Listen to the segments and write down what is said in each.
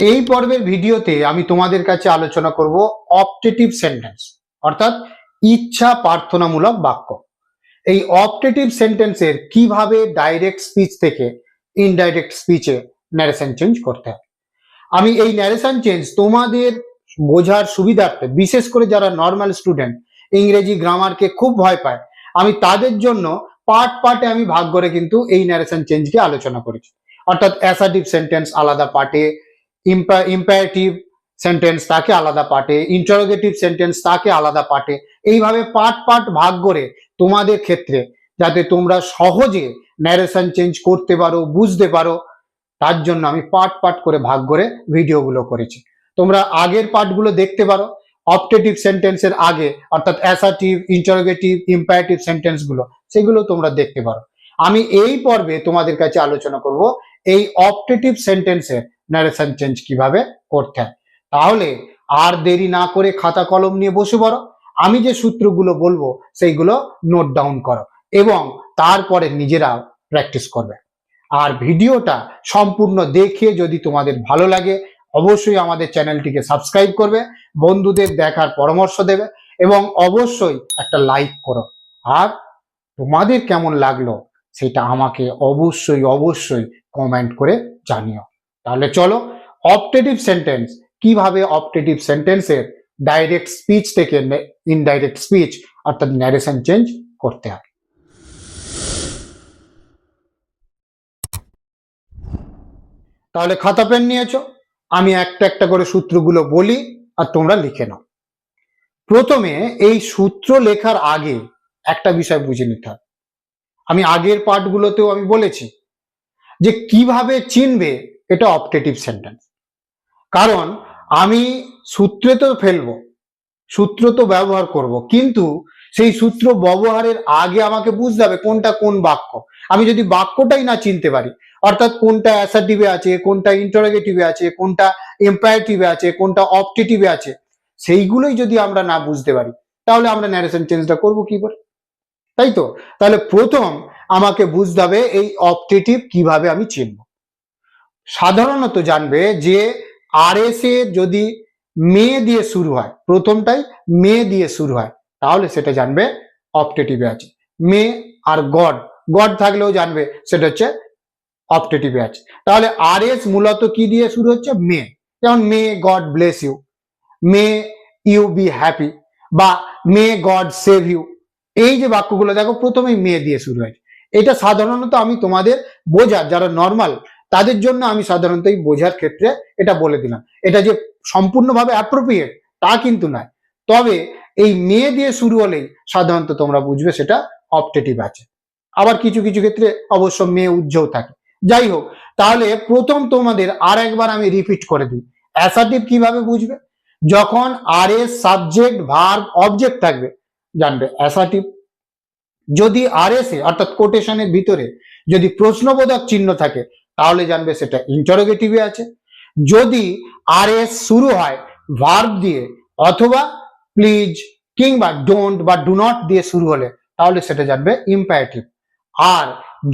এই পর্বের ভিডিওতে আমি তোমাদের কাছে আলোচনা করব অপটেটিভ সেন্টেন্স অর্থাৎ ইচ্ছা প্রার্থনামূলক বাক্য। এই অপটেটিভ সেন্টেন্সের কীভাবে ডাইরেক্ট স্পিচ থেকে ইনডাইরেক্ট স্পিচে ন্যারেশন চেঞ্জ করতে হয়। আমি এই ন্যারেশন চেঞ্জ তোমাদের বোঝার সুবিধার্থে, বিশেষ করে যারা নর্মাল স্টুডেন্ট ইংরেজি গ্রামারকে খুব ভয় পায়, আমি তাদের জন্য পার্ট পার্টে আমি ভাগ করে কিন্তু এই ন্যারেশন চেঞ্জকে আলোচনা করেছি। অর্থাৎ অ্যাসাটিভ সেন্টেন্স আলাদা পার্টে ইম্পারেটিভ সেন্টেন্স তাকে আলাদা পার্টে ইন্টারোগেটিভ সেন্টেন্স তাকে আলাদা পার্টে এইভাবে পার্ট পার্ট ভাগ করে তোমাদের ক্ষেত্রে যাতে তোমরা সহজে ন্যারেশন চেঞ্জ করতে পারো, বুঝতে পারো, তার জন্য আমি পার্ট পার্ট করে ভাগ করে ভিডিওগুলো করেছি। তোমরা আগের পার্টগুলো দেখতে পারো অপটেটিভ সেন্টেন্সের আগে, অর্থাৎ অ্যাসাটিভ ইন্টারোগেটিভ ইম্পারেটিভ সেন্টেন্সগুলো সেগুলো তোমরা দেখতে পারো। আমি এই পর্বে তোমাদের কাছে আলোচনা করব এই অপটেটিভ সেন্টেন্সের ন্যারেশন চেঞ্জ কীভাবে করতে হয়? তাহলে আর দেরি না করে খাতা কলম নিয়ে বসে পড়ো। আমি যে সূত্রগুলো বলব, সেইগুলো নোট ডাউন করো এবং তারপরে নিজেরা প্র্যাকটিস করবে। আর ভিডিওটা সম্পূর্ণ দেখে যদি তোমাদের ভালো লাগে, অবশ্যই আমাদের চ্যানেলটিকে সাবস্ক্রাইব করবে, বন্ধুদের দেখার পরামর্শ দেবে এবং অবশ্যই একটা লাইক করো। আর তোমাদের কেমন লাগল, সেটা আমাকে অবশ্যই অবশ্যই কমেন্ট করে জানিও। তাহলে চলো অপটেটিভ সেন্টেন্স কীভাবে অপটেটিভ সেন্টেন্সের ডাইরেক্ট স্পিচ থেকে ইনডাইরেক্ট স্পিচ অর্থাৎ ন্যারেশন চেঞ্জ করতে হয় তাহলে খাতা পেন নিয়েছো, আমি একটা একটা করে সূত্রগুলো বলি আর তোমরা লিখে নাও। প্রথমে এই সূত্র লেখার আগে একটা বিষয় বুঝে নিতে হবে। আমি আগের পার্টগুলোতেও আমি বলেছি যে কীভাবে চিনবে এটা অপটেটিভ সেন্টেন্স কারণ আমি সূত্রে তো ফেলব, সূত্র তো ব্যবহার করব, কিন্তু সেই সূত্র ব্যবহারের আগে আমাকে বুঝতে হবে কোনটা কোন বাক্য। আমি যদি বাক্যটাই না চিনতে পারি, অর্থাৎ কোনটা অ্যাসার্টিভে আছে, কোনটা ইন্টারোগেটিভে আছে, কোনটা এম্পায়ারেটিভে আছে, কোনটা অপটেটিভে আছে, সেইগুলোই যদি আমরা না বুঝতে পারি, তাহলে আমরা ন্যারেশন চেঞ্জটা করব কি করে? তাই তো? তাহলে প্রথম আমাকে বুঝতে হবে এই অপটেটিভ কীভাবে আমি চিনব। সাধারণত জানবে যে আর যদি মে দিয়ে শুরু হয়, প্রথমটাই মে দিয়ে শুরু হয়, তাহলে সেটা জানবে অপটেটিভে আছে। মে আর গড গড থাকলেও জানবে সেটা হচ্ছে অপটেটিভে আছে। তাহলে আর এস মূলত কি দিয়ে শুরু হচ্ছে? মে। যেমন may God bless you, may you be happy, বা মে গড সেভ ইউ। এই যে বাক্যগুলো দেখো, প্রথমেই মে দিয়ে শুরু হয়েছে। এটা সাধারণত আমি তোমাদের বোঝার যারা নর্মাল তাদের জন্য আমি সাধারণত এই বোঝার ক্ষেত্রে এটা বলে দিলাম। এটা যে সম্পূর্ণভাবে অ্যাপ্রোপ্রিয়েট তা কিন্তু নয়। তবে এই মেয়ে দিয়ে শুরু হলেই সাধারণত তোমরা বুঝবে সেটা অপটেটিভ আছে। আবার কিছু কিছু ক্ষেত্রে অবশ্য মেয়ে উজ্জ্বল থাকে। যাই হোক, তাহলে প্রথম তোমাদের আর একবার আমি রিপিট করে দিই। অ্যাসার্টিভ কীভাবে বুঝবে? যখন আর এস সাবজেক্ট ভার্ব অবজেক্ট থাকবে, জানবে অ্যাসার্টিভ যদি আর এস এ অর্থাৎ কোটেশনের ভিতরে যদি প্রশ্নবোধক চিহ্ন থাকে তাহলে জানবে সেটা ইন্টারোগেটিভে আছে। যদি আর এস শুরু হয় ভার্ব দিয়ে অথবা প্লিজ কিংবা ডোন্ট বা ডু নট দিয়ে শুরু হলে, তাহলে সেটা জানবে ইম্পারেটিভ আর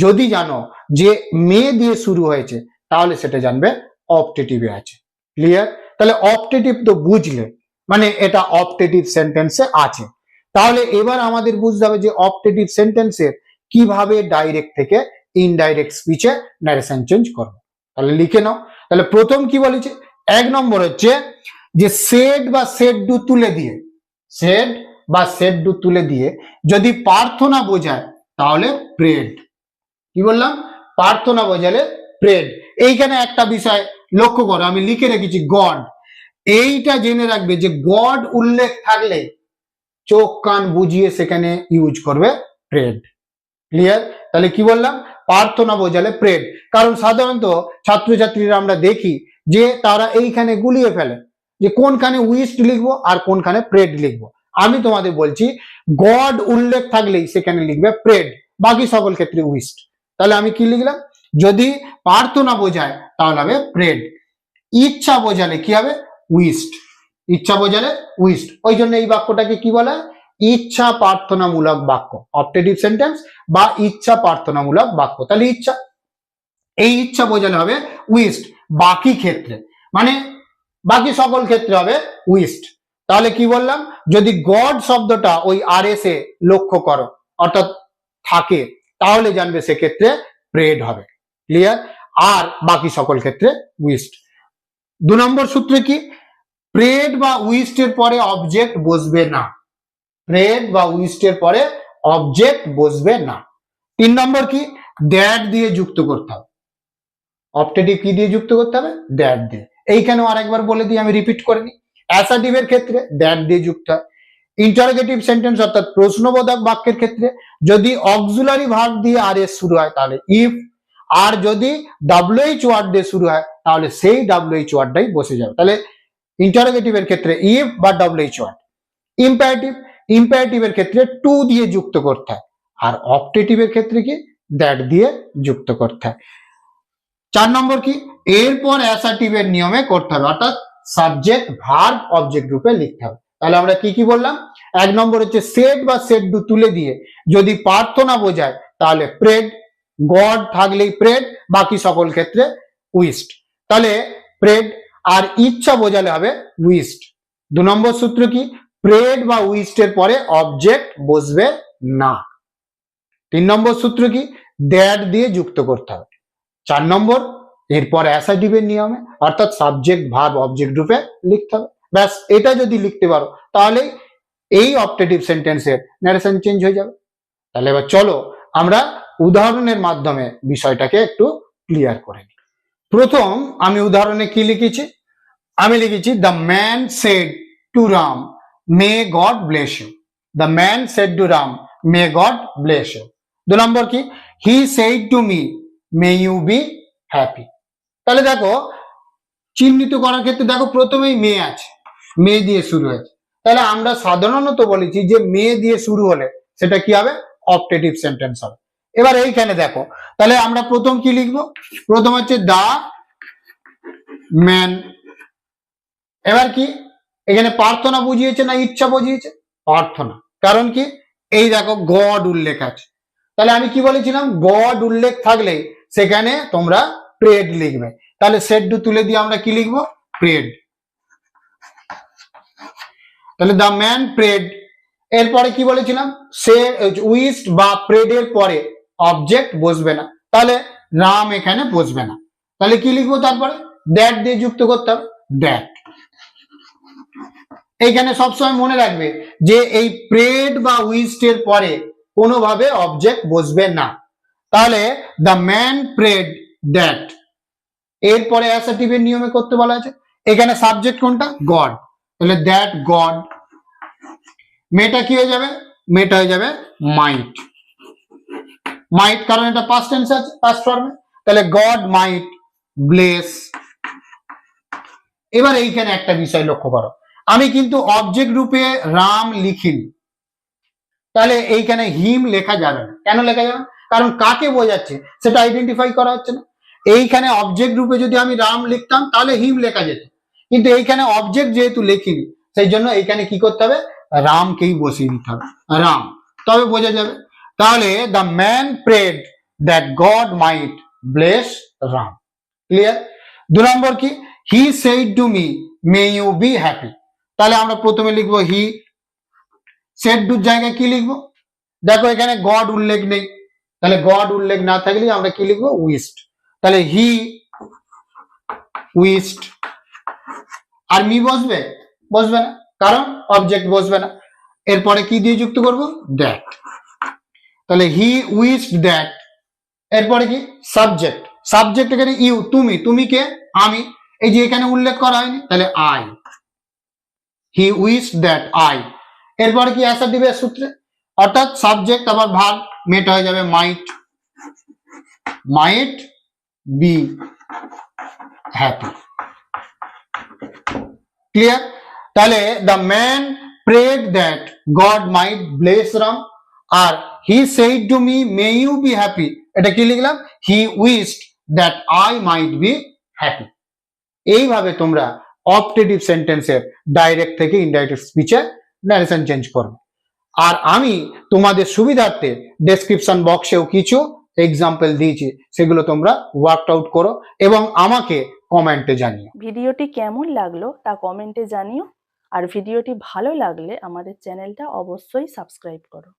যদি জানো যে মে দিয়ে শুরু হয়েছে, তাহলে সেটা জানবে অপটেটিভে আছে। ক্লিয়ার তাহলে অপটেটিভ তো বুঝলে মানে এটা অপটেটিভ সেন্টেন্সে আছে। তাহলে এবার আমাদের বুঝতে হবে যে অপটেটিভ সেন্টেন্সের কীভাবে ডাইরেক্ট থেকে ইনডাইরেক্ট স্পিচে ন্যারেশন চেঞ্জ করব। তাহলে লিখে নাও। তাহলে প্রথম কি বলেছে? এক নম্বর হচ্ছে যে সেড বা সেড ডু তুলে দিয়ে সেড বা সেড ডু তুলে দিয়ে যদি প্রার্থনা বোঝায়, তাহলে প্রেড কি বললাম? প্রার্থনা বোঝালে প্রেড এইখানে একটা বিষয় লক্ষ্য করো, আমি লিখে রেখেছি গড এইটা জেনে রাখবে যে গড উল্লেখ থাকলে চোখ কান বুঝিয়ে সেখানে ইউজ করবে প্রেড ক্লিয়ার তাহলে কি বললাম? প্রার্থনা বোঝালে প্রেড কারণ সাধারণত ছাত্রছাত্রীরা আমরা দেখি যে তারা এইখানে গুলিয়ে ফেলে যে কোনখানে উইস্ট লিখব আর কোনখানে প্রেড লিখব। আমি তোমাদের বলছি, গড উল্লেখ থাকলেই সেখানে লিখবে প্রেড, বাকি সকল ক্ষেত্রে উইস্ট। তাহলে আমি কি লিখলাম? যদি প্রার্থনা বোঝায়, তাহলে হবে প্রেড। ইচ্ছা বোঝালে কি হবে? উইস্ট। ইচ্ছা বোঝালে উইস্ট। ওই জন্য এই বাক্যটাকে কি বলা হয়? ইচ্ছা প্রার্থনামূলক বাক্য অপটেটিভ সেন্টেন্স বা ইচ্ছা প্রার্থনামূলক বাক্য। তাহলে ইচ্ছা, এই ইচ্ছা বোঝালে হবে উইস্ট বাকি ক্ষেত্রে। মানে বাকি সকল ক্ষেত্রে হবে উইস্ট তাহলে কি বললাম? যদি গড শব্দটা ওই আর এস এ লক্ষ্য করো, অর্থাৎ থাকে, তাহলে জানবে সেক্ষেত্রে প্রেড হবে। ক্লিয়ার আর বাকি সকল ক্ষেত্রে উইস্ট দু নম্বর সূত্রে কি? প্রেড বা উইস্টের পরে অবজেক্ট বসবে না। প্রেড বা উইস্টের পরে অবজেক্ট বসবে না। তিন নম্বর কি? দ্যাট দিয়ে যুক্ত করতে হবে। অপটেটিভ কি দিয়ে যুক্ত করতে হবে? দ্যাট দিয়ে। এইখানেও আরেকবার বলে দিই, আমি রিপিট করে নিই। অ্যাসাটিভের ক্ষেত্রে দ্যাট দিয়ে যুক্ত হয়। ইন্টারোগেটিভ সেন্টেন্স অর্থাৎ প্রশ্নবোধক বাক্যের ক্ষেত্রে যদি অক্সুলারি ভার্ব দিয়ে আর এস শুরু হয়, তাহলে ইফ আর যদি ডাব্লিউএইচ ওয়ার্ড দিয়ে শুরু হয়, তাহলে সেই ডাব্লিউএইচ ওয়ার্ডটাই বসে যাবে। তাহলে ইন্টারোগেটিভের ক্ষেত্রে ইফ বা ডাব্লিউএইচ ওয়ার্ড ইম্পারেটিভ ইম্পারেটিভের ক্ষেত্রে টু দিয়ে যুক্ত করতে হয়। আর অপটেটিভের ক্ষেত্রে কি? দ্যাট দিয়ে যুক্ত করতে হয়। চার নম্বর কি? এরপর অ্যাসার্টিভের নিয়মে করতে হবে। অর্থাৎ সাবজেক্ট ভার্ব অবজেক্ট রূপে লিখতে হবে। তাহলে আমরা কি কি বললাম? এক নম্বর হচ্ছে সেট বা সেট ডু তুলে দিয়ে যদি প্রার্থনা বোঝায়, তাহলে প্রেড গড থাকলেই প্রেড বাকি সকল ক্ষেত্রে উইস্ট তাহলে প্রেড আর ইচ্ছা বোঝালে হবে উইস্ট দু নম্বর সূত্র কি? প্রেড বা উইস্টের পরে অবজেক্ট বসবে না। তিন নম্বর সূত্র কি? দ্যাট দিয়ে যুক্ত করতে হবে। চার নম্বর, এরপর অ্যাসাইটিভের নিয়মে, অর্থাৎ সাবজেক্ট ভার্ব অবজেক্ট রূপে লিখতে হবে। ব্যাস, এটা যদি লিখতে পারো, তাহলে এই অপটেটিভ সেন্টেন্সের ন্যারেশন চেঞ্জ হয়ে যাবে। তাহলে এবার চলো, আমরা উদাহরণের মাধ্যমে বিষয়টাকে একটু ক্লিয়ার করে নিই। প্রথম, আমি উদাহরণে কি লিখেছি? আমি লিখেছি the man said to Ram may God bless you the man said to Ram may God bless you দু নম্বর কি he said to me may you be happy তাহলে দেখো, চিহ্নিত করার ক্ষেত্রে দেখো, প্রথমেই মেয়ে আছে। মেয়ে দিয়ে শুরু হয়েছে। তাহলে আমরা সাধারণত বলেছি যে মেয়ে দিয়ে শুরু হলে সেটা কি হবে? অপটেটিভ সেন্টেন্স হবে। এবার এইখানে দেখো, তাহলে আমরা প্রথম কি লিখব? প্রথম হচ্ছে দা ম্যান এবার কি? এখানে প্রার্থনা বুঝিয়েছে না ইচ্ছা বুঝিয়েছে? প্রার্থনা। কারণ কি? এই দেখো গড উল্লেখ আছে। তাহলে আমি কি বলেছিলাম? গড উল্লেখ থাকলে সেখানে তোমরা প্রেড লিখবে। তাহলে সেট ডু তুলে দিয়ে আমরা কি লিখব? প্রেড তাহলে দ্য ম্যান প্রেড এরপরে কি বলেছিলাম? সে উইস্ট বা প্রেডের পরে অবজেক্ট বসবে না। তাহলে রাম এখানে বসবে না। তাহলে কি লিখব তারপরে? দ্যাট দিয়ে যুক্ত করতে হবে। দ্যাট এইখানে সবসময় মনে রাখবে যে এই প্রেড বা উইস্টের পরে কোনোভাবে অবজেক্ট বসবে না। তাহলে দ্য ম্যান প্রেড দ্যাট এরপরে অ্যাসার্টিভের নিয়মে করতে বলা আছে। এখানে সাবজেক্ট কোনটা? গড তাহলে দ্যাট গড মেয়েটা কি হয়ে যাবে? মেয়েটা হয়ে যাবে মাইট মাইট কারণ এটা পাস্ট টেন্স আছে পাস্ট ফর্মে তাহলে গড মাইট ব্লেস এবার এইখানে একটা বিষয় লক্ষ্য করো। আমি কিন্তু অবজেক্ট রূপে রাম লিখিনি। তাহলে এইখানে হিম লেখা যাবে না। কেন লেখা যাবে? কারণ কাকে বোঝাচ্ছে? সেটা আইডেন্টিফাই করা হচ্ছে না। এইখানে অবজেক্ট রূপে যদি আমি রাম লিখতাম, তাহলে হিম লেখা যেত। কিন্তু এইখানে অবজেক্ট যেহেতু লিখিনি, সেই জন্য এইখানে কি করতে হবে? রামকেই বসিয়ে দিতে হবে। রাম। তবে বোঝা যাবে। তাহলে the man prayed that God might bless Ram. Clear দু নম্বর কি? He said to me may you be happy তাহলে আমরা প্রথমে লিখব হি সেড ডুর জায়গায় কি লিখব? দেখো এখানে গড উল্লেখ নেই। তাহলে গড উল্লেখ না থাকলে আমরা কি লিখব? উইস্ট তাহলে হি উইস্ট আর মি বসবে? বসবে না। কারণ অবজেক্ট বসবে না। এরপরে কি দিয়ে যুক্ত করব? দ্যাট তাহলে হি উইস্ট দ্যাট এরপরে কি? সাবজেক্ট সাবজেক্ট এখানে ইউ তুমি। তুমি কে? আমি। এই যে এখানে উল্লেখ করা হয়নি, তাহলে I he wish that I এরপরে কি অ্যাসার্টিভের সূত্রে? অর্থাৎ সাবজেক্ট আবার ভাগ মেট হয়ে যাবে might might be happy clear তাহলে the man prayed that God might bless Ram R he said to me may you be happy এটা কি লিখলাম? He wished that I might be happy এইভাবে তোমরা অপটেটিভ সেন্টেন্সের ডাইরেক্ট থেকে indirect স্পিচে narration change করবে। আর আমি তোমাদের সুবিধার্থে ডেসক্রিপশন বক্সেও কিছু এক্সাম্পল দিয়েছি, সেগুলো তোমরা ওয়ার্ক আউট করো এবং আমাকে কমেন্টে জানিও। ভিডিওটি কেমন লাগল তা কমেন্টে জানিও, আর ভিডিওটি ভালো লাগলে আমাদের চ্যানেলটা অবশ্যই সাবস্ক্রাইব করো।